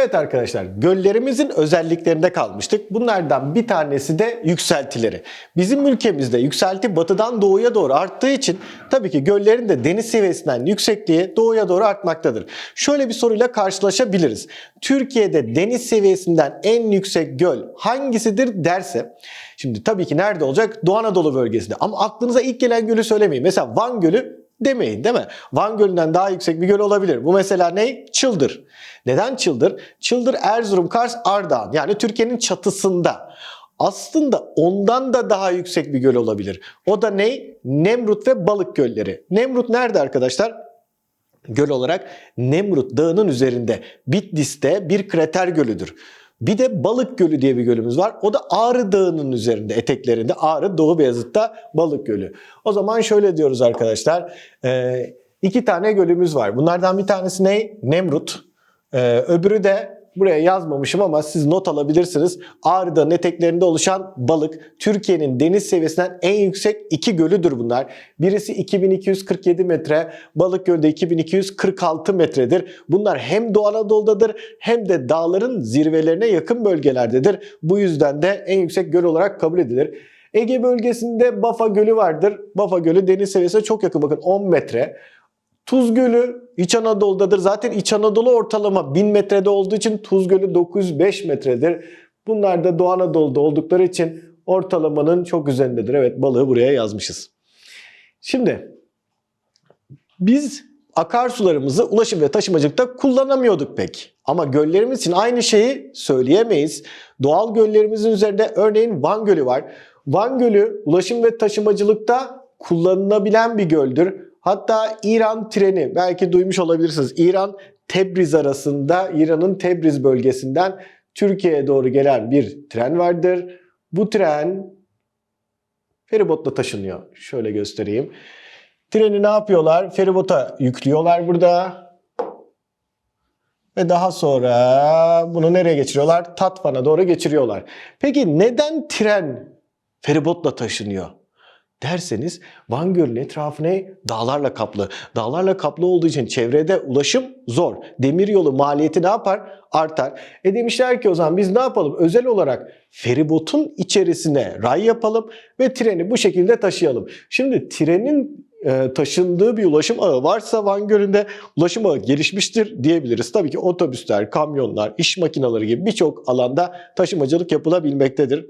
Evet arkadaşlar, göllerimizin özelliklerinde kalmıştık. Bunlardan bir tanesi de yükseltileri. Bizim ülkemizde yükselti batıdan doğuya doğru arttığı için tabii ki göllerin de deniz seviyesinden yüksekliği doğuya doğru artmaktadır. Şöyle bir soruyla karşılaşabiliriz. Türkiye'de deniz seviyesinden en yüksek göl hangisidir derse, şimdi tabii ki nerede olacak? Doğu Anadolu bölgesinde. Ama aklınıza ilk gelen gölü söylemeyin. Mesela Van Gölü demeyin değil mi? Van Gölü'nden daha yüksek bir göl olabilir. Bu mesela ne? Çıldır. Neden Çıldır? Çıldır Erzurum, Kars, Ardahan. Yani Türkiye'nin çatısında. Aslında ondan da daha yüksek bir göl olabilir. O da ne? Nemrut ve Balık gölleri. Nemrut nerede arkadaşlar? Göl olarak Nemrut Dağı'nın üzerinde. Bitlis'te bir krater gölüdür. Bir de Balık Gölü diye bir gölümüz var. O da Ağrı Dağı'nın üzerinde, eteklerinde. Ağrı, Doğu Beyazıt'ta Balık Gölü. O zaman şöyle diyoruz arkadaşlar. Ee, iki tane gölümüz var. Bunlardan bir tanesi ne? Nemrut. Ee, öbürü de buraya yazmamışım ama siz not alabilirsiniz. Ağrı Dağı'nın eteklerinde oluşan balık. Türkiye'nin deniz seviyesinden en yüksek iki gölüdür bunlar. Birisi 2247 metre, Balık Gölü de 2246 metredir. Bunlar hem Doğu Anadolu'dadır hem de dağların zirvelerine yakın bölgelerdedir. Bu yüzden de en yüksek göl olarak kabul edilir. Ege bölgesinde Bafa Gölü vardır. Bafa Gölü deniz seviyesine çok yakın bakın 10 metre. Tuz Gölü İç Anadolu'dadır. Zaten İç Anadolu ortalama 1000 metrede olduğu için Tuz Gölü 905 metredir. Bunlar da Doğu Anadolu'da oldukları için ortalamanın çok üzerindedir. Evet balığı buraya yazmışız. Şimdi biz akarsularımızı ulaşım ve taşımacılıkta kullanamıyorduk pek. Ama göllerimiz için aynı şeyi söyleyemeyiz. Doğal göllerimizin üzerinde örneğin Van Gölü var. Van Gölü ulaşım ve taşımacılıkta kullanılabilen bir göldür. Hatta İran treni belki duymuş olabilirsiniz. İran Tebriz arasında İran'ın Tebriz bölgesinden Türkiye'ye doğru gelen bir tren vardır. Bu tren feribotla taşınıyor. Şöyle göstereyim. Treni ne yapıyorlar? Feribota yüklüyorlar burada. Ve daha sonra bunu nereye geçiriyorlar? Tatvan'a doğru geçiriyorlar. Peki neden tren feribotla taşınıyor? Derseniz Van Gölü'nün etrafı ne? Dağlarla kaplı. Dağlarla kaplı olduğu için çevrede ulaşım zor. Demiryolu maliyeti ne yapar? Artar. E demişler ki o zaman biz ne yapalım? Özel olarak feribotun içerisine ray yapalım ve treni bu şekilde taşıyalım. Şimdi trenin e, taşındığı bir ulaşım ağı varsa Van Gölü'nde ulaşım ağı gelişmiştir diyebiliriz. Tabii ki otobüsler, kamyonlar, iş makineleri gibi birçok alanda taşımacılık yapılabilmektedir.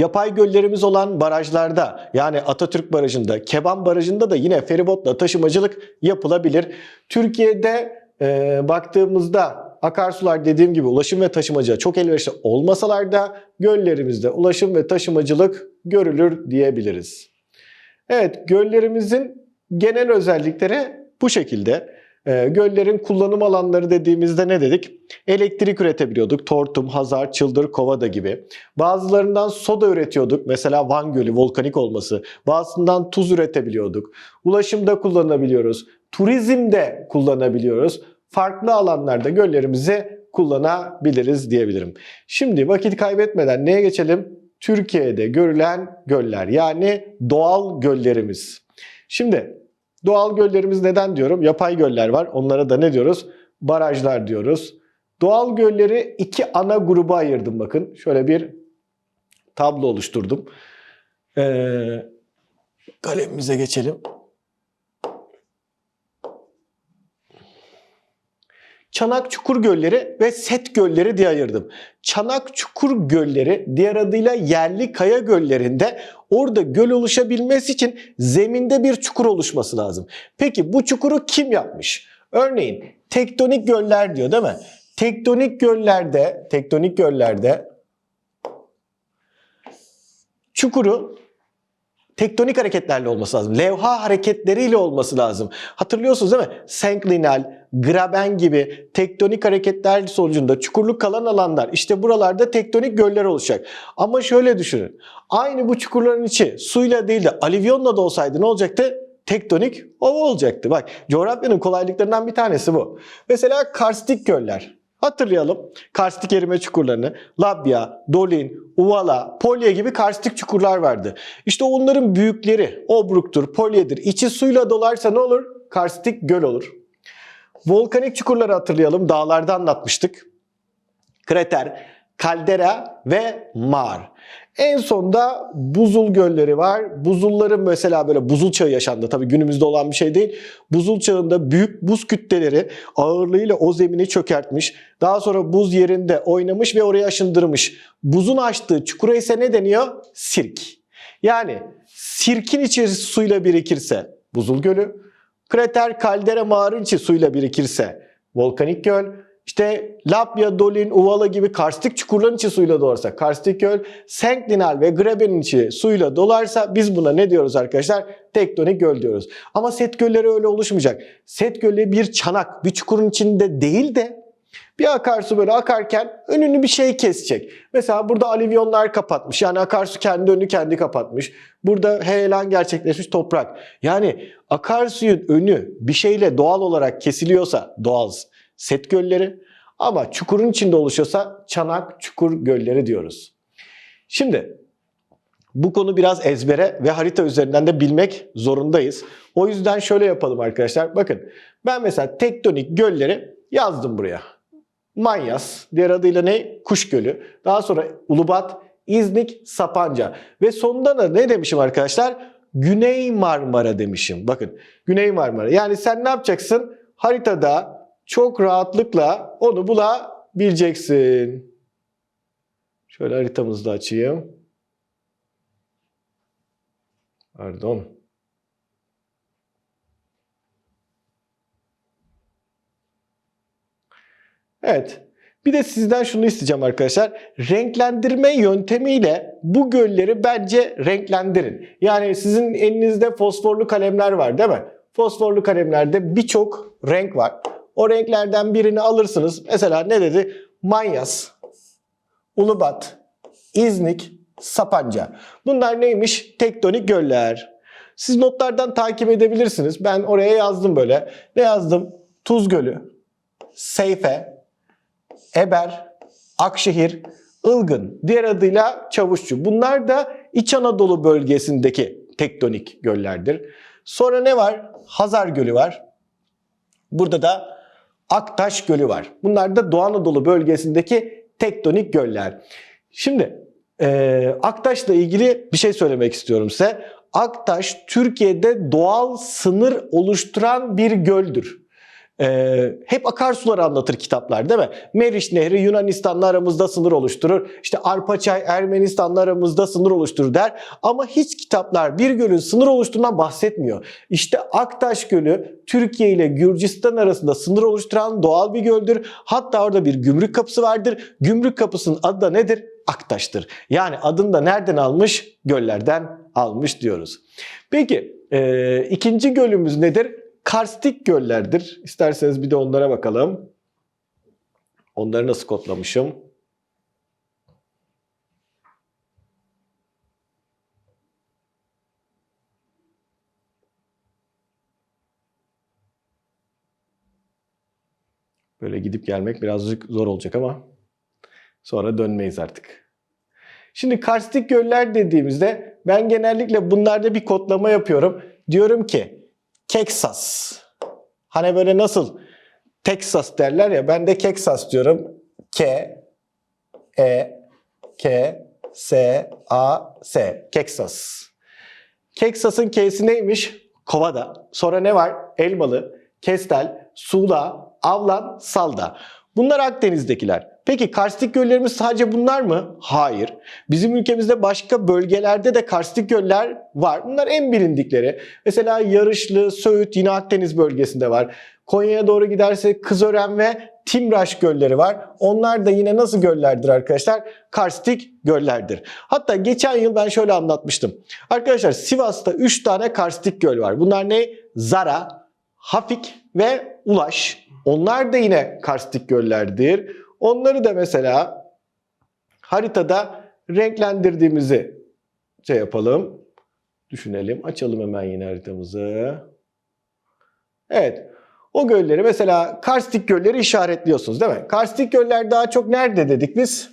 Yapay göllerimiz olan barajlarda yani Atatürk Barajı'nda, Keban Barajı'nda da yine feribotla taşımacılık yapılabilir. Türkiye'de e, baktığımızda akarsular dediğim gibi ulaşım ve taşımacılığa çok elverişli olmasalar da göllerimizde ulaşım ve taşımacılık görülür diyebiliriz. Evet göllerimizin genel özellikleri bu şekilde. E, göllerin kullanım alanları dediğimizde ne dedik? Elektrik üretebiliyorduk. Tortum, Hazar, Çıldır, Kovada gibi. Bazılarından soda üretiyorduk. Mesela Van Gölü volkanik olması. Bazısından tuz üretebiliyorduk. Ulaşımda kullanabiliyoruz. Turizmde kullanabiliyoruz. Farklı alanlarda göllerimizi kullanabiliriz diyebilirim. Şimdi vakit kaybetmeden neye geçelim? Türkiye'de görülen göller yani doğal göllerimiz. Şimdi Doğal göllerimiz neden diyorum? Yapay göller var. Onlara da ne diyoruz? Barajlar diyoruz. Doğal gölleri iki ana gruba ayırdım bakın. Şöyle bir tablo oluşturdum. Ee, kalemimize geçelim. Çanak Çukur Gölleri ve Set Gölleri diye ayırdım. Çanak Çukur Gölleri diğer adıyla yerli kaya göllerinde orada göl oluşabilmesi için zeminde bir çukur oluşması lazım. Peki bu çukuru kim yapmış? Örneğin tektonik göller diyor değil mi? Tektonik göllerde, tektonik göllerde çukuru tektonik hareketlerle olması lazım. Levha hareketleriyle olması lazım. Hatırlıyorsunuz değil mi? Senklinal, graben gibi tektonik hareketler sonucunda çukurluk kalan alanlar işte buralarda tektonik göller olacak. Ama şöyle düşünün. Aynı bu çukurların içi suyla değil de alüvyonla da olsaydı ne olacaktı? Tektonik ova olacaktı. Bak coğrafyanın kolaylıklarından bir tanesi bu. Mesela karstik göller. Hatırlayalım karstik erime çukurlarını. Labya, Dolin, Uvala, Polye gibi karstik çukurlar vardı. İşte onların büyükleri Obruk'tur, Polye'dir. İçi suyla dolarsa ne olur? Karstik göl olur. Volkanik çukurları hatırlayalım. Dağlarda anlatmıştık. Krater, kaldera ve mağar. En sonda buzul gölleri var. Buzulların mesela böyle buzul çağı yaşandı. Tabii günümüzde olan bir şey değil. Buzul çağında büyük buz kütleleri ağırlığıyla o zemini çökertmiş. Daha sonra buz yerinde oynamış ve orayı aşındırmış. Buzun açtığı çukura ise ne deniyor? Sirk. Yani sirkin içerisi suyla birikirse buzul gölü, krater, kaldera, mağarın içi suyla birikirse volkanik göl, işte Lapya, Dolin, Uvala gibi karstik çukurların içi suyla dolarsa karstik göl, Senklinal ve Graben'in içi suyla dolarsa biz buna ne diyoruz arkadaşlar? Tektonik göl diyoruz. Ama set gölleri öyle oluşmayacak. Set gölü bir çanak, bir çukurun içinde değil de bir akarsu böyle akarken önünü bir şey kesecek. Mesela burada alivyonlar kapatmış. Yani akarsu kendi önünü kendi kapatmış. Burada heyelan gerçekleşmiş toprak. Yani akarsuyun önü bir şeyle doğal olarak kesiliyorsa doğal set gölleri ama çukurun içinde oluşuyorsa çanak çukur gölleri diyoruz. Şimdi bu konu biraz ezbere ve harita üzerinden de bilmek zorundayız. O yüzden şöyle yapalım arkadaşlar. Bakın ben mesela tektonik gölleri yazdım buraya. Manyas, diğer adıyla ne? Kuş Gölü. Daha sonra Ulubat, İznik, Sapanca. Ve sonunda da ne demişim arkadaşlar? Güney Marmara demişim. Bakın Güney Marmara. Yani sen ne yapacaksın? Haritada çok rahatlıkla onu bulabileceksin. Şöyle haritamızı da açayım. Pardon. Evet. Bir de sizden şunu isteyeceğim arkadaşlar. Renklendirme yöntemiyle bu gölleri bence renklendirin. Yani sizin elinizde fosforlu kalemler var değil mi? Fosforlu kalemlerde birçok renk var. O renklerden birini alırsınız. Mesela ne dedi? Manyas, Ulubat, İznik, Sapanca. Bunlar neymiş? Tektonik göller. Siz notlardan takip edebilirsiniz. Ben oraya yazdım böyle. Ne yazdım? Tuz Gölü, Seyfe, Eber, Akşehir, Ilgın, diğer adıyla Çavuşçu. Bunlar da İç Anadolu bölgesindeki tektonik göllerdir. Sonra ne var? Hazar Gölü var. Burada da Aktaş Gölü var. Bunlar da Doğu Anadolu bölgesindeki tektonik göller. Şimdi e, Aktaş'la ilgili bir şey söylemek istiyorum size. Aktaş Türkiye'de doğal sınır oluşturan bir göldür. Ee, hep akarsuları anlatır kitaplar değil mi? Meriç Nehri Yunanistan'la aramızda sınır oluşturur. İşte Arpaçay Ermenistan'la aramızda sınır oluşturur der. Ama hiç kitaplar bir gölün sınır oluşturduğundan bahsetmiyor. İşte Aktaş Gölü Türkiye ile Gürcistan arasında sınır oluşturan doğal bir göldür. Hatta orada bir gümrük kapısı vardır. Gümrük kapısının adı da nedir? Aktaş'tır. Yani adını da nereden almış? Göllerden almış diyoruz. Peki e, ikinci gölümüz nedir? Karstik göllerdir. İsterseniz bir de onlara bakalım. Onları nasıl kodlamışım? Böyle gidip gelmek birazcık zor olacak ama sonra dönmeyiz artık. Şimdi karstik göller dediğimizde ben genellikle bunlarda bir kodlama yapıyorum. Diyorum ki Keksas. Hani böyle nasıl Texas derler ya ben de Keksas diyorum. K E K S A S. Keksas. Keksas'ın K'si neymiş? Kovada. Sonra ne var? Elmalı, Kestel, Sula, Avlan, Salda. Bunlar Akdeniz'dekiler. Peki karstik göllerimiz sadece bunlar mı? Hayır. Bizim ülkemizde başka bölgelerde de karstik göller var. Bunlar en bilindikleri. Mesela Yarışlı, Söğüt yine Akdeniz bölgesinde var. Konya'ya doğru gidersek Kızören ve Timraş gölleri var. Onlar da yine nasıl göllerdir arkadaşlar? Karstik göllerdir. Hatta geçen yıl ben şöyle anlatmıştım. Arkadaşlar Sivas'ta 3 tane karstik göl var. Bunlar ne? Zara, Hafik ve Ulaş. Onlar da yine karstik göllerdir. Onları da mesela haritada renklendirdiğimizi şey yapalım. Düşünelim. Açalım hemen yine haritamızı. Evet. O gölleri mesela karstik gölleri işaretliyorsunuz değil mi? Karstik göller daha çok nerede dedik biz?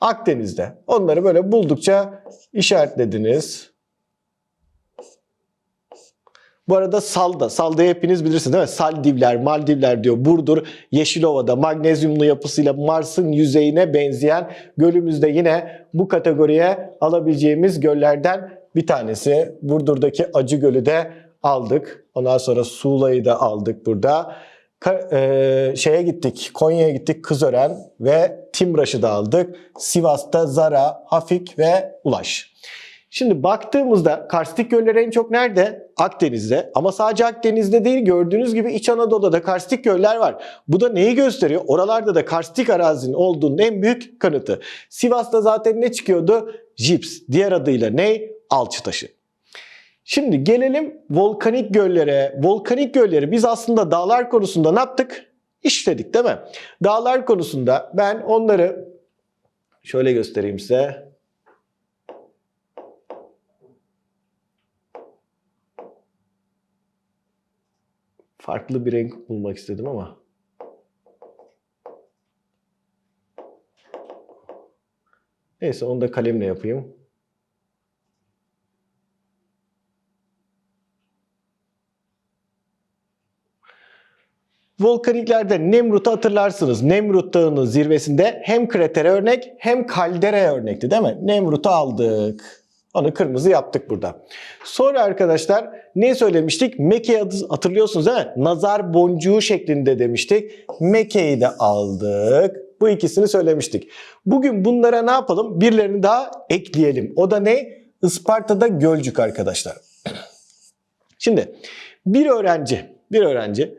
Akdeniz'de. Onları böyle buldukça işaretlediniz. Bu arada Salda, Salda'yı hepiniz bilirsiniz değil mi? Saldivler, Maldivler diyor. Burdur, Yeşilova'da magnezyumlu yapısıyla Mars'ın yüzeyine benzeyen gölümüzde yine bu kategoriye alabileceğimiz göllerden bir tanesi. Burdur'daki Acı Gölü de aldık. Ondan sonra Suğla'yı da aldık burada. Ka- e, şeye gittik, Konya'ya gittik, Kızören ve Timraş'ı da aldık. Sivas'ta Zara, Hafik ve Ulaş. Şimdi baktığımızda karstik göller en çok nerede? Akdeniz'de. Ama sadece Akdeniz'de değil gördüğünüz gibi İç Anadolu'da da karstik göller var. Bu da neyi gösteriyor? Oralarda da karstik arazinin olduğunun en büyük kanıtı. Sivas'ta zaten ne çıkıyordu? Jips. Diğer adıyla ne? Alçı taşı. Şimdi gelelim volkanik göllere. Volkanik gölleri biz aslında dağlar konusunda ne yaptık? İşledik değil mi? Dağlar konusunda ben onları şöyle göstereyim size. Farklı bir renk bulmak istedim ama. Neyse onu da kalemle yapayım. Volkaniklerde Nemrut'u hatırlarsınız. Nemrut Dağı'nın zirvesinde hem kratere örnek hem kalderaya örnekti değil mi? Nemrut'u aldık. Onu kırmızı yaptık burada. Sonra arkadaşlar ne söylemiştik? Adı- hatırlıyorsunuz değil mi? Nazar boncuğu şeklinde demiştik. Mekke'yi de aldık. Bu ikisini söylemiştik. Bugün bunlara ne yapalım? Birilerini daha ekleyelim. O da ne? Isparta'da Gölcük arkadaşlar. Şimdi bir öğrenci, bir öğrenci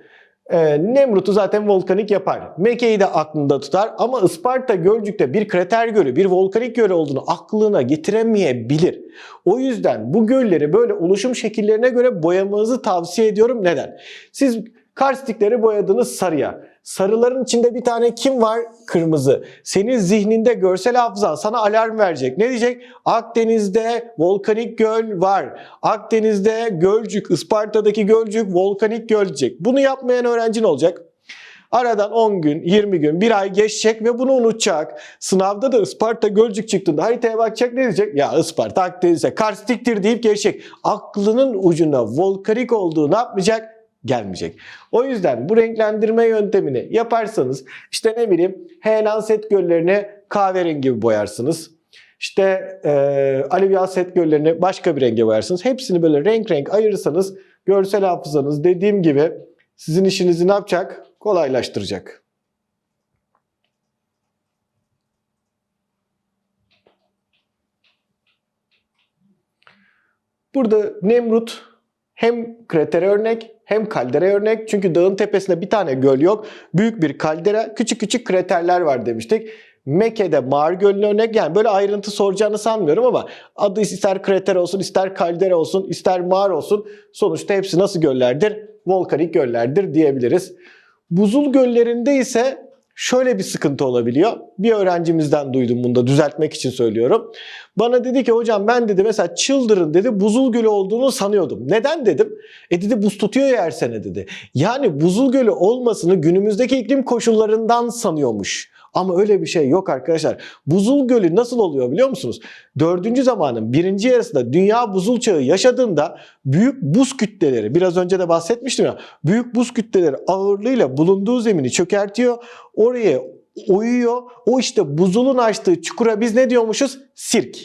e, Nemrut'u zaten volkanik yapar. Mekke'yi de aklında tutar ama Isparta Gölcük'te bir krater gölü, bir volkanik göl olduğunu aklına getiremeyebilir. O yüzden bu gölleri böyle oluşum şekillerine göre boyamanızı tavsiye ediyorum. Neden? Siz karstikleri boyadınız sarıya. Sarıların içinde bir tane kim var? Kırmızı. Senin zihninde görsel hafızan sana alarm verecek. Ne diyecek? Akdeniz'de volkanik göl var. Akdeniz'de Gölcük, Isparta'daki Gölcük volkanik göl diyecek. Bunu yapmayan öğrenci ne olacak? Aradan 10 gün, 20 gün, bir ay geçecek ve bunu unutacak. Sınavda da Isparta Gölcük çıktığında haritaya bakacak ne diyecek? Ya Isparta Akdeniz'e karstiktir deyip geçecek. Aklının ucuna volkanik olduğu ne yapmayacak? Gelmeyecek. O yüzden bu renklendirme yöntemini yaparsanız işte ne bileyim Henan set göllerini kahverengi boyarsınız. İşte e, Alevya set göllerini başka bir renge boyarsınız. Hepsini böyle renk renk ayırırsanız görsel hafızanız dediğim gibi sizin işinizi ne yapacak? Kolaylaştıracak. Burada Nemrut hem kratere örnek hem kaldera örnek. Çünkü dağın tepesinde bir tane göl yok. Büyük bir kaldera, küçük küçük kraterler var demiştik. Mekke'de Mağar Gölü'ne örnek yani böyle ayrıntı soracağını sanmıyorum ama adı ister krater olsun, ister kaldera olsun, ister mağar olsun sonuçta hepsi nasıl göllerdir? Volkanik göllerdir diyebiliriz. Buzul göllerinde ise şöyle bir sıkıntı olabiliyor. Bir öğrencimizden duydum bunu da düzeltmek için söylüyorum. Bana dedi ki hocam ben dedi mesela Çıldır'ın dedi buzul gölü olduğunu sanıyordum. Neden dedim? E dedi buz tutuyor ya her sene dedi. Yani buzul gölü olmasını günümüzdeki iklim koşullarından sanıyormuş. Ama öyle bir şey yok arkadaşlar. Buzul gölü nasıl oluyor biliyor musunuz? Dördüncü zamanın birinci yarısında dünya buzul çağı yaşadığında büyük buz kütleleri biraz önce de bahsetmiştim ya büyük buz kütleleri ağırlığıyla bulunduğu zemini çökertiyor. Oraya oyuyor. O işte buzulun açtığı çukura biz ne diyormuşuz? Sirk.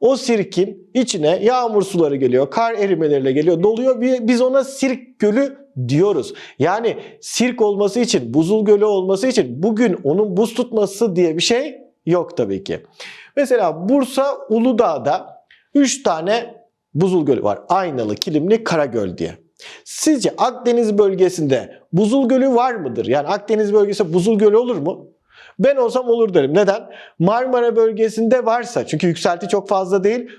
O sirkin içine yağmur suları geliyor, kar erimeleriyle geliyor, doluyor. Biz ona sirk gölü diyoruz. Yani sirk olması için, buzul gölü olması için bugün onun buz tutması diye bir şey yok tabii ki. Mesela Bursa Uludağ'da 3 tane buzul gölü var. Aynalı, Kilimli, Karagöl diye. Sizce Akdeniz bölgesinde buzul gölü var mıdır? Yani Akdeniz bölgesi buzul gölü olur mu? Ben olsam olur derim. Neden? Marmara bölgesinde varsa çünkü yükselti çok fazla değil.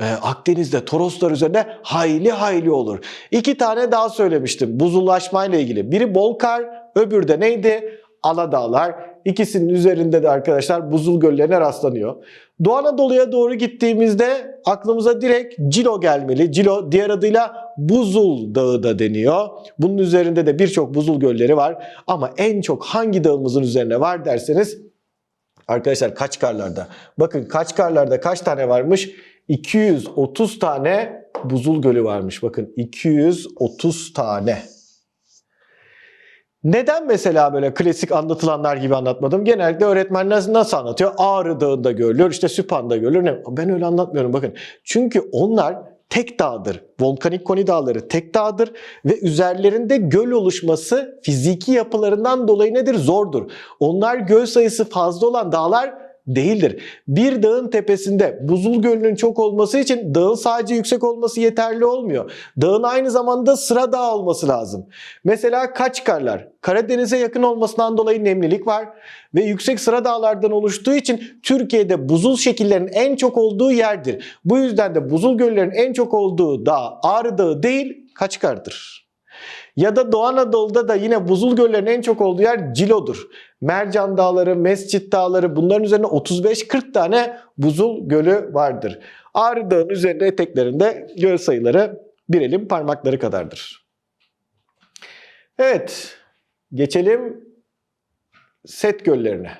Ee, Akdeniz'de Toroslar üzerinde hayli hayli olur. İki tane daha söylemiştim buzullaşmayla ilgili. Biri Bolkar, öbürü de neydi? Aladağlar. İkisinin üzerinde de arkadaşlar buzul göllerine rastlanıyor. Doğu Anadolu'ya doğru gittiğimizde aklımıza direkt Cilo gelmeli. Cilo diğer adıyla Buzul Dağı da deniyor. Bunun üzerinde de birçok buzul gölleri var. Ama en çok hangi dağımızın üzerine var derseniz Arkadaşlar Kaçkarlar'da. Bakın Kaçkarlar'da kaç tane varmış? 230 tane buzul gölü varmış. Bakın 230 tane. Neden mesela böyle klasik anlatılanlar gibi anlatmadım? Genellikle öğretmenler nasıl anlatıyor? Ağrı Dağı'nda görülür, işte Süphan'da görülür. Ne? Ben öyle anlatmıyorum bakın. Çünkü onlar tek dağdır. Volkanik koni dağları tek dağdır ve üzerlerinde göl oluşması fiziki yapılarından dolayı nedir? Zordur. Onlar göl sayısı fazla olan dağlar değildir. Bir dağın tepesinde buzul gölünün çok olması için dağın sadece yüksek olması yeterli olmuyor. Dağın aynı zamanda sıra dağ olması lazım. Mesela Kaçkarlar Karadeniz'e yakın olmasından dolayı nemlilik var ve yüksek sıra dağlardan oluştuğu için Türkiye'de buzul şekillerinin en çok olduğu yerdir. Bu yüzden de buzul göllerinin en çok olduğu dağ Ağrı Dağı değil Kaçkar'dır. Ya da Doğu Anadolu'da da yine buzul göllerinin en çok olduğu yer Cilo'dur. Mercan Dağları, Mescit Dağları bunların üzerine 35-40 tane buzul gölü vardır. Ağrı Dağı'nın üzerinde eteklerinde göl sayıları bir elin parmakları kadardır. Evet, geçelim set göllerine.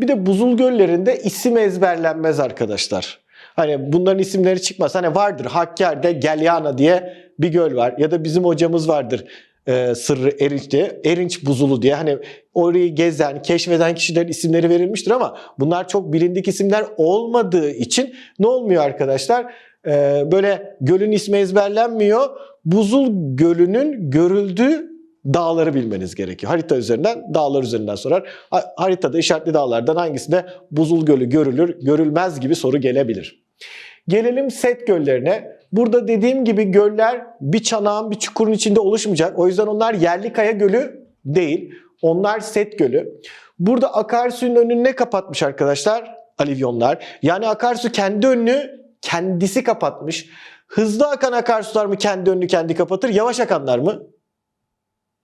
Bir de buzul göllerinde isim ezberlenmez arkadaşlar. Hani bunların isimleri çıkmaz. Hani vardır Hakkari'de Gelyana diye bir göl var. Ya da bizim hocamız vardır e, Sırrı Erinç diye. Erinç buzulu diye. Hani orayı gezen, keşfeden kişilerin isimleri verilmiştir ama bunlar çok bilindik isimler olmadığı için ne olmuyor arkadaşlar? E, böyle gölün ismi ezberlenmiyor. Buzul gölünün görüldüğü dağları bilmeniz gerekiyor. Harita üzerinden, dağlar üzerinden sorar. Ha- Haritada işaretli dağlardan hangisinde buzul gölü görülür, görülmez gibi soru gelebilir. Gelelim set göllerine. Burada dediğim gibi göller bir çanağın bir çukurun içinde oluşmayacak. O yüzden onlar yerli kaya gölü değil. Onlar set gölü. Burada akarsuyun önünü ne kapatmış arkadaşlar? Alivyonlar. Yani akarsu kendi önünü kendisi kapatmış. Hızlı akan akarsular mı kendi önünü kendi kapatır? Yavaş akanlar mı?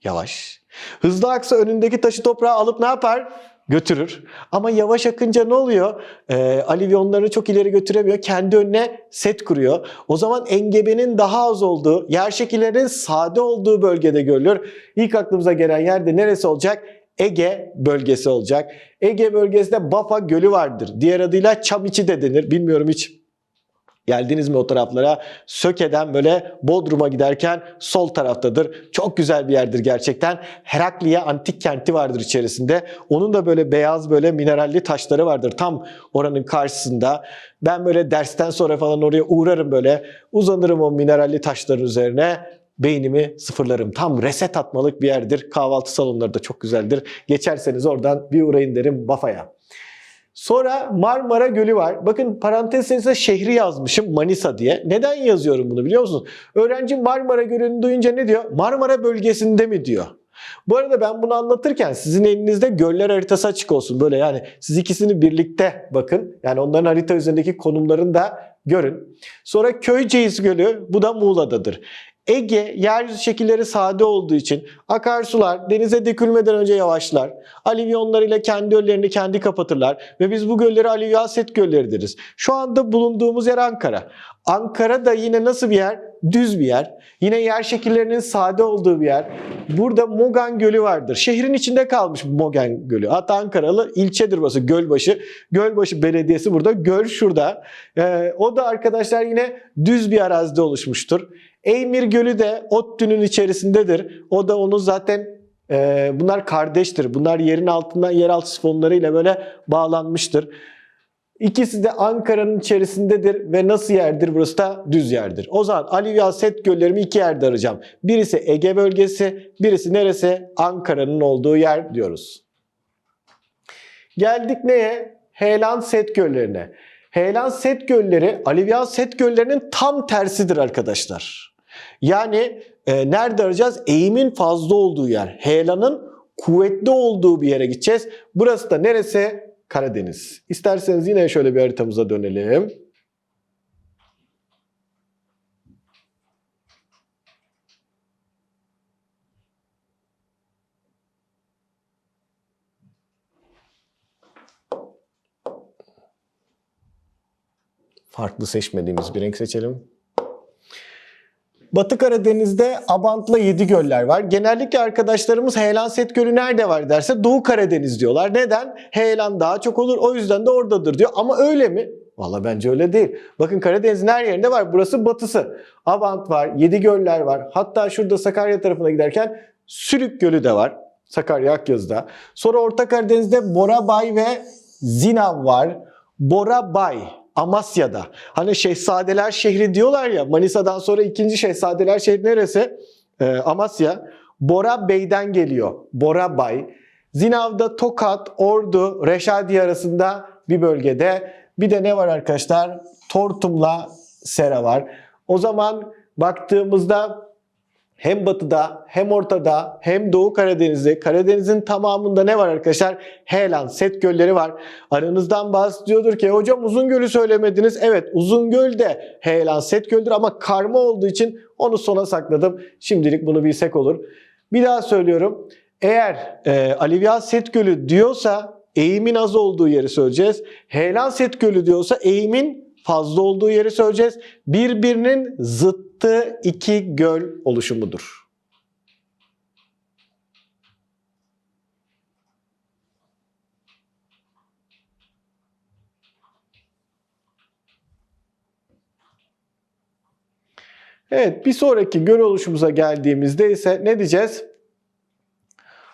Yavaş. Hızlı aksa önündeki taşı toprağı alıp ne yapar? Götürür. Ama yavaş akınca ne oluyor? Ee, alivyonlarını çok ileri götüremiyor. Kendi önüne set kuruyor. O zaman engebenin daha az olduğu, yer şekillerinin sade olduğu bölgede görülür. İlk aklımıza gelen yerde neresi olacak? Ege bölgesi olacak. Ege bölgesinde Bafa Gölü vardır. Diğer adıyla Çamiçi de denir. Bilmiyorum hiç Geldiniz mi o taraflara? Söke'den böyle Bodrum'a giderken sol taraftadır. Çok güzel bir yerdir gerçekten. Herakliye antik kenti vardır içerisinde. Onun da böyle beyaz böyle mineralli taşları vardır tam oranın karşısında. Ben böyle dersten sonra falan oraya uğrarım böyle. Uzanırım o mineralli taşların üzerine. Beynimi sıfırlarım. Tam reset atmalık bir yerdir. Kahvaltı salonları da çok güzeldir. Geçerseniz oradan bir uğrayın derim Bafa'ya. Sonra Marmara Gölü var. Bakın parantez içerisinde şehri yazmışım Manisa diye. Neden yazıyorum bunu biliyor musunuz? Öğrenci Marmara Gölü'nü duyunca ne diyor? Marmara bölgesinde mi diyor. Bu arada ben bunu anlatırken sizin elinizde göller haritası açık olsun. Böyle yani siz ikisini birlikte bakın. Yani onların harita üzerindeki konumlarını da görün. Sonra Köyceğiz Gölü bu da Muğla'dadır. Ege yer şekilleri sade olduğu için akarsular denize dökülmeden önce yavaşlar. Alivyonlarıyla kendi göllerini kendi kapatırlar ve biz bu gölleri alivyaset gölleri deriz. Şu anda bulunduğumuz yer Ankara. Ankara da yine nasıl bir yer? Düz bir yer. Yine yer şekillerinin sade olduğu bir yer. Burada Mogan Gölü vardır. Şehrin içinde kalmış Mogan Gölü. Hatta Ankaralı ilçedir burası Gölbaşı. Gölbaşı Belediyesi burada. Göl şurada. Ee, o da arkadaşlar yine düz bir arazide oluşmuştur. Eymir Gölü de ODTÜ'nün içerisindedir. O da onun zaten e, bunlar kardeştir. Bunlar yerin altından yeraltı sifonlarıyla böyle bağlanmıştır. İkisi de Ankara'nın içerisindedir ve nasıl yerdir? Burası da düz yerdir. O zaman alüvyal set göllerimi iki yerde arayacağım. Birisi Ege bölgesi, birisi neresi? Ankara'nın olduğu yer diyoruz. Geldik neye? Heyelan set göllerine. Heyelan set gölleri alüvyal set göllerinin tam tersidir arkadaşlar. Yani e, nerede arayacağız? Eğimin fazla olduğu yer. Heyelanın kuvvetli olduğu bir yere gideceğiz. Burası da neresi? Karadeniz. İsterseniz yine şöyle bir haritamıza dönelim. Farklı seçmediğimiz bir renk seçelim. Batı Karadeniz'de Abant'la Yedi Göller var. Genellikle arkadaşlarımız Heyelan Set Gölü nerede var derse Doğu Karadeniz diyorlar. Neden? Heyelan daha çok olur o yüzden de oradadır diyor. Ama öyle mi? Valla bence öyle değil. Bakın Karadeniz'in her yerinde var. Burası batısı. Abant var, Yedi Göller var. Hatta şurada Sakarya tarafına giderken Sülük Gölü de var. Sakarya Akyazı'da. Sonra Orta Karadeniz'de Borabay ve Zinav var. Borabay Amasya'da. Hani Şehzadeler şehri diyorlar ya Manisa'dan sonra ikinci Şehzadeler şehri neresi? Ee, Amasya. Bora Bey'den geliyor. Bora Bay. Zinav'da Tokat, Ordu, Reşadiye arasında bir bölgede. Bir de ne var arkadaşlar? Tortum'la Sera var. O zaman baktığımızda hem batıda hem ortada hem Doğu Karadeniz'de Karadeniz'in tamamında ne var arkadaşlar? Heyelan, Set gölleri var. Aranızdan bazı diyordur ki hocam Uzungöl'ü söylemediniz. Evet Uzungöl de Heyelan, Set göldür ama karma olduğu için onu sona sakladım. Şimdilik bunu bilsek olur. Bir daha söylüyorum. Eğer e, Alivya Set Gölü diyorsa eğimin az olduğu yeri söyleyeceğiz. Heyelan Set Gölü diyorsa eğimin fazla olduğu yeri söyleyeceğiz. Birbirinin zıttı iki göl oluşumudur. Evet bir sonraki göl oluşumuza geldiğimizde ise ne diyeceğiz?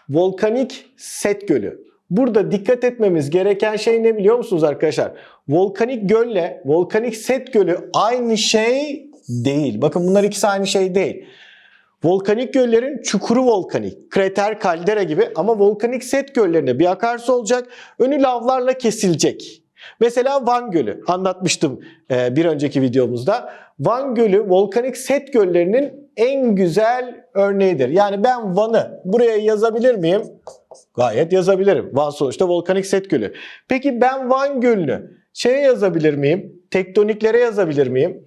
Volkanik set gölü. Burada dikkat etmemiz gereken şey ne biliyor musunuz arkadaşlar? Volkanik gölle volkanik set gölü aynı şey değil. Bakın bunlar ikisi aynı şey değil. Volkanik göllerin çukuru volkanik, krater, kaldera gibi ama volkanik set göllerinde bir akarsu olacak. Önü lavlarla kesilecek. Mesela Van Gölü anlatmıştım e, bir önceki videomuzda. Van Gölü volkanik set göllerinin en güzel örneğidir. Yani ben Van'ı buraya yazabilir miyim? Gayet yazabilirim. Van sonuçta volkanik set gölü. Peki ben Van Gölü'nü şeye yazabilir miyim? Tektoniklere yazabilir miyim?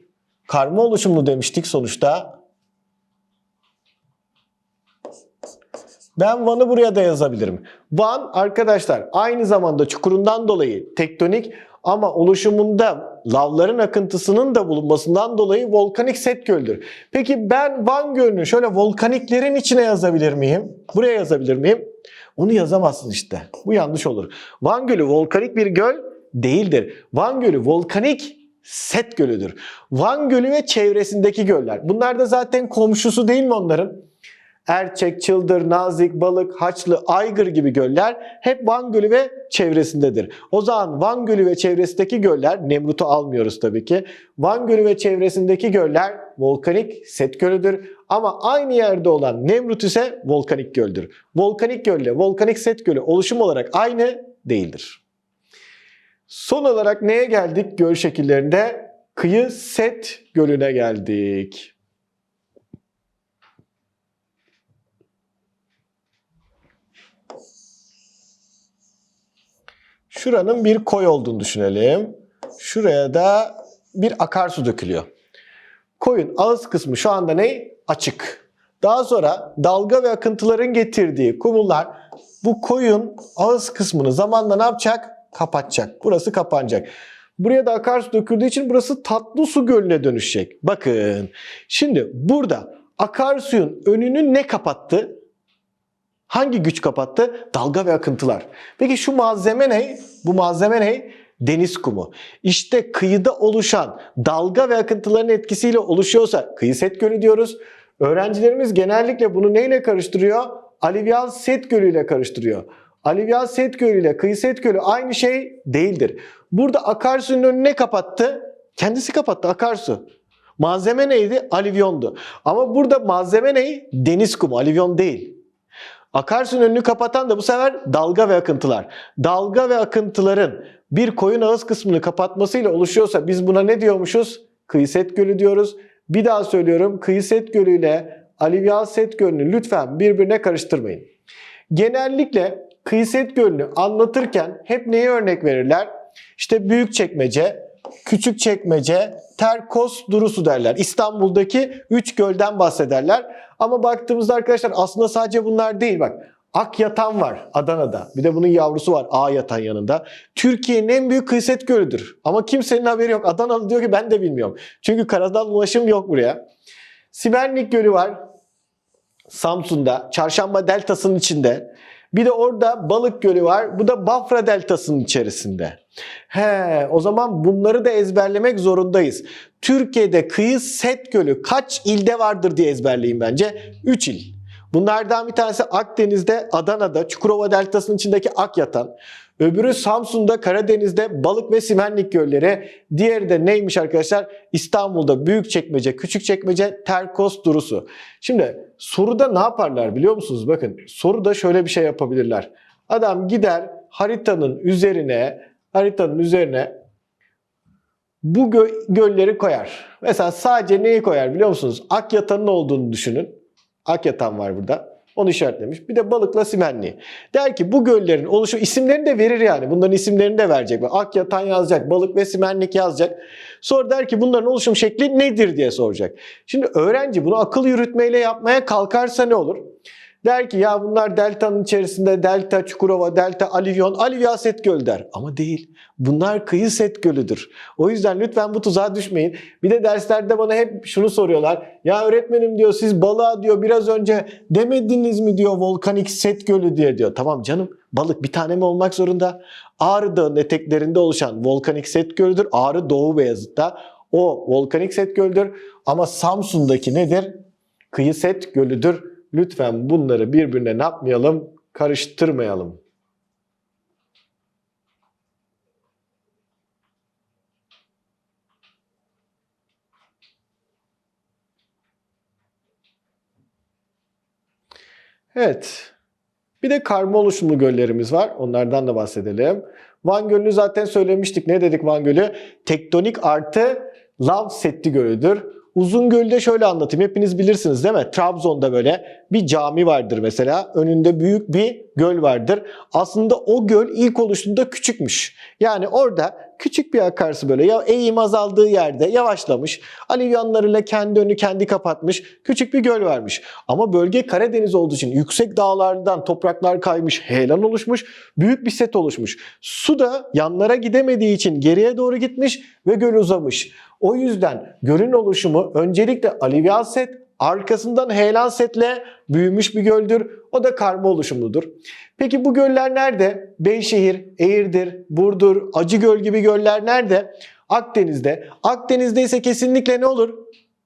Karma oluşumlu demiştik sonuçta. Ben Van'ı buraya da yazabilirim. Van arkadaşlar aynı zamanda çukurundan dolayı tektonik ama oluşumunda lavların akıntısının da bulunmasından dolayı volkanik set göldür. Peki ben Van Gölü'nü şöyle volkaniklerin içine yazabilir miyim? Buraya yazabilir miyim? Onu yazamazsın işte. Bu yanlış olur. Van Gölü volkanik bir göl değildir. Van Gölü volkanik set gölüdür. Van Gölü ve çevresindeki göller. Bunlar da zaten komşusu değil mi onların? Erçek, Çıldır, Nazik, Balık, Haçlı, Aygır gibi göller hep Van Gölü ve çevresindedir. O zaman Van Gölü ve çevresindeki göller, Nemrut'u almıyoruz tabii ki. Van Gölü ve çevresindeki göller volkanik set gölüdür. Ama aynı yerde olan Nemrut ise volkanik göldür. Volkanik gölle volkanik set gölü oluşum olarak aynı değildir. Son olarak neye geldik göl şekillerinde? Kıyı set gölüne geldik. Şuranın bir koy olduğunu düşünelim. Şuraya da bir akarsu dökülüyor. Koyun ağız kısmı şu anda ne? Açık. Daha sonra dalga ve akıntıların getirdiği kumullar bu koyun ağız kısmını zamanla ne yapacak? Kapatacak. Burası kapanacak. Buraya da akarsu döküldüğü için burası tatlı su gölüne dönüşecek. Bakın. Şimdi burada akarsuyun önünü ne kapattı? Hangi güç kapattı? Dalga ve akıntılar. Peki şu malzeme ne? Bu malzeme ne? Deniz kumu. İşte kıyıda oluşan dalga ve akıntıların etkisiyle oluşuyorsa kıyı set gölü diyoruz. Öğrencilerimiz genellikle bunu neyle karıştırıyor? Alüvyal set gölü ile karıştırıyor. Alüvyal set gölü ile kıyı set gölü aynı şey değildir. Burada akarsuyun önünü ne kapattı? Kendisi kapattı akarsu. Malzeme neydi? Alüvyondu. Ama burada malzeme ne? Deniz kumu, alüvyon değil. Akarsuyun önünü kapatan da bu sefer dalga ve akıntılar. Dalga ve akıntıların bir koyun ağız kısmını kapatmasıyla oluşuyorsa biz buna ne diyormuşuz? Kıyı set gölü diyoruz. Bir daha söylüyorum kıyı set gölü ile alüvyal set gölünü lütfen birbirine karıştırmayın. Genellikle kıyı set gölünü anlatırken hep neye örnek verirler? İşte büyük çekmece, küçük çekmece, Terkos Durusu derler. İstanbul'daki 3 gölden bahsederler. Ama baktığımızda arkadaşlar aslında sadece bunlar değil bak. Ak yatan var Adana'da. Bir de bunun yavrusu var A yatan yanında. Türkiye'nin en büyük kıyıset gölüdür. Ama kimsenin haberi yok. Adanalı diyor ki ben de bilmiyorum. Çünkü karadan ulaşım yok buraya. Sibernik Gölü var. Samsun'da. Çarşamba Deltası'nın içinde. Bir de orada Balık Gölü var. Bu da Bafra Deltası'nın içerisinde. He, o zaman bunları da ezberlemek zorundayız. Türkiye'de kıyı set gölü kaç ilde vardır diye ezberleyin bence. 3 il. Bunlardan bir tanesi Akdeniz'de, Adana'da, Çukurova Deltası'nın içindeki Akyatan. Öbürü Samsun'da, Karadeniz'de Balık ve Simenlik gölleri. Diğeri de neymiş arkadaşlar? İstanbul'da Büyükçekmece, Küçükçekmece, Terkos, Durusu. Şimdi soruda ne yaparlar biliyor musunuz? Bakın soruda şöyle bir şey yapabilirler. Adam gider haritanın üzerine, haritanın üzerine bu gö- gölleri koyar. Mesela sadece neyi koyar biliyor musunuz? Akyata'nın olduğunu düşünün. Akyatan var burada. Onu işaretlemiş. Bir de balıkla simenli. Der ki bu göllerin oluşu isimlerini de verir yani. Bunların isimlerini de verecek. Akyatan yazacak, balık ve simenlik yazacak. Sonra der ki bunların oluşum şekli nedir diye soracak. Şimdi öğrenci bunu akıl yürütmeyle yapmaya kalkarsa ne olur? Der ki ya bunlar deltanın içerisinde delta, Çukurova, delta, alivyon, alivyaset göl der. Ama değil. Bunlar kıyı set gölüdür. O yüzden lütfen bu tuzağa düşmeyin. Bir de derslerde bana hep şunu soruyorlar. Ya öğretmenim diyor siz balığa diyor biraz önce demediniz mi diyor volkanik set gölü diye diyor. Tamam canım balık bir tane mi olmak zorunda? Ağrı Dağı'nın eteklerinde oluşan volkanik set gölüdür. Ağrı Doğu Beyazıt'ta o volkanik set gölüdür. Ama Samsun'daki nedir? Kıyı set gölüdür. Lütfen bunları birbirine ne yapmayalım? Karıştırmayalım. Evet. Bir de karma oluşumlu göllerimiz var. Onlardan da bahsedelim. Van Gölü'nü zaten söylemiştik. Ne dedik Van Gölü? Tektonik artı lav setli gölüdür. Uzun Göl'de şöyle anlatayım. Hepiniz bilirsiniz değil mi? Trabzon'da böyle bir cami vardır mesela. Önünde büyük bir göl vardır. Aslında o göl ilk oluştuğunda küçükmüş. Yani orada küçük bir akarsu böyle ya eğim azaldığı yerde yavaşlamış. Alivyanlarıyla kendi önü kendi kapatmış. Küçük bir göl varmış. Ama bölge Karadeniz olduğu için yüksek dağlardan topraklar kaymış, heyelan oluşmuş, büyük bir set oluşmuş. Su da yanlara gidemediği için geriye doğru gitmiş ve göl uzamış. O yüzden gölün oluşumu öncelikle alivyan set, arkasından heyelan setle büyümüş bir göldür. O da karma oluşumludur. Peki bu göller nerede? Beyşehir, Eğirdir, Burdur, Acıgöl gibi göller nerede? Akdeniz'de. Akdeniz'de ise kesinlikle ne olur?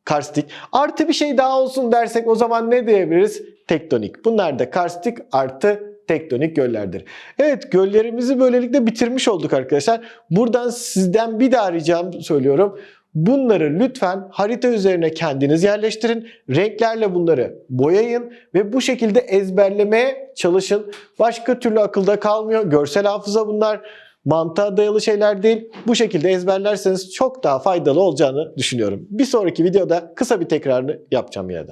Karstik. Artı bir şey daha olsun dersek o zaman ne diyebiliriz? Tektonik. Bunlar da karstik artı tektonik göllerdir. Evet göllerimizi böylelikle bitirmiş olduk arkadaşlar. Buradan sizden bir daha ricam söylüyorum. Bunları lütfen harita üzerine kendiniz yerleştirin. Renklerle bunları boyayın ve bu şekilde ezberlemeye çalışın. Başka türlü akılda kalmıyor. Görsel hafıza bunlar. Mantığa dayalı şeyler değil. Bu şekilde ezberlerseniz çok daha faydalı olacağını düşünüyorum. Bir sonraki videoda kısa bir tekrarını yapacağım yine de.